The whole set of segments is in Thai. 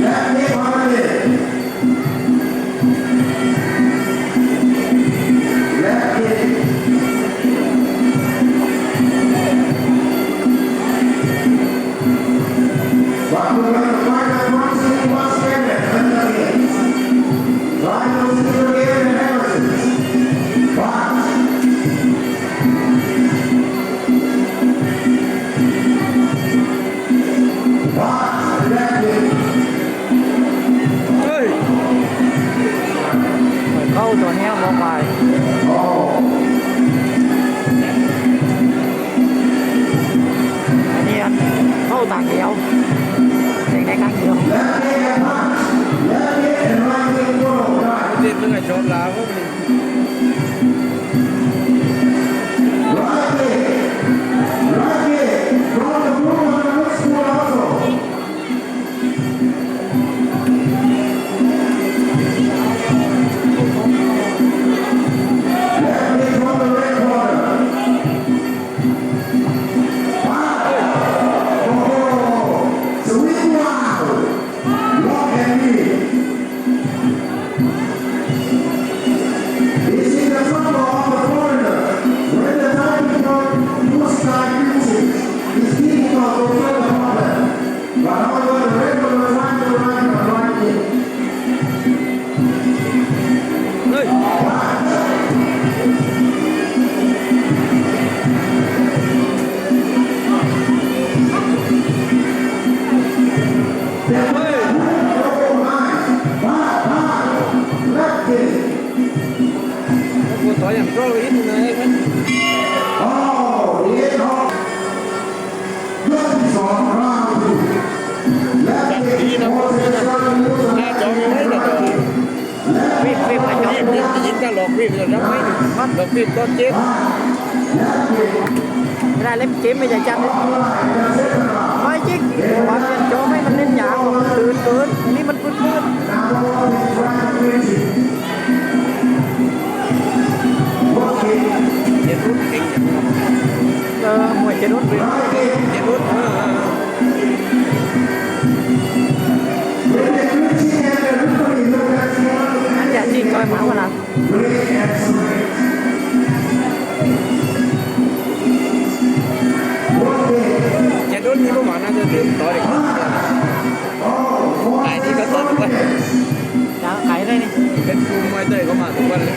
Yeah, yeah, yeah. เข้ กูถอยอย่างโปรอินนะไอ้คน Oh, yeah, oh. Good song, round two. Left hip, force the shot, use the หน้าจอยังไม่ได้จอวิ่งวิ่งมาจอวิ่งวิ่งยิงก็หลอกวิ่งก็รับไม่หลอกวิ่งต้นเจ็บไม่ได้เล่นเกมไม่ใช่จังเลยไม่จริงวันเป็นจอไม่มันเล่นยาวมันตื่นเกินอันนี้มันพื้นพื้น เจ็บรุ่นเก่งเออมวยเจรุดวิ่งเจ็บรุ่นเอออันจะจริงจอยหมาเวลาเจ็บรุ่นนี้ประมาณน่าจะดื่มต่อเด็กไอ้นี่ก็ต้นไปจะขายได้นี่เป็นภูมิไว้เตยก็มามาทุกวันเลย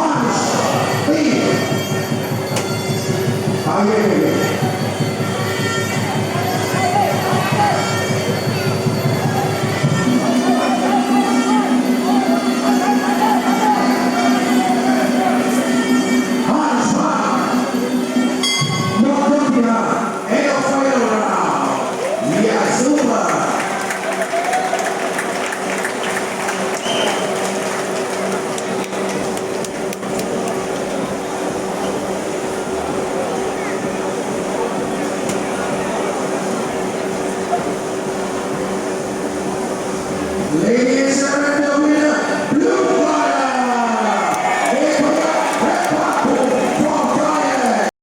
March 8th. Amen.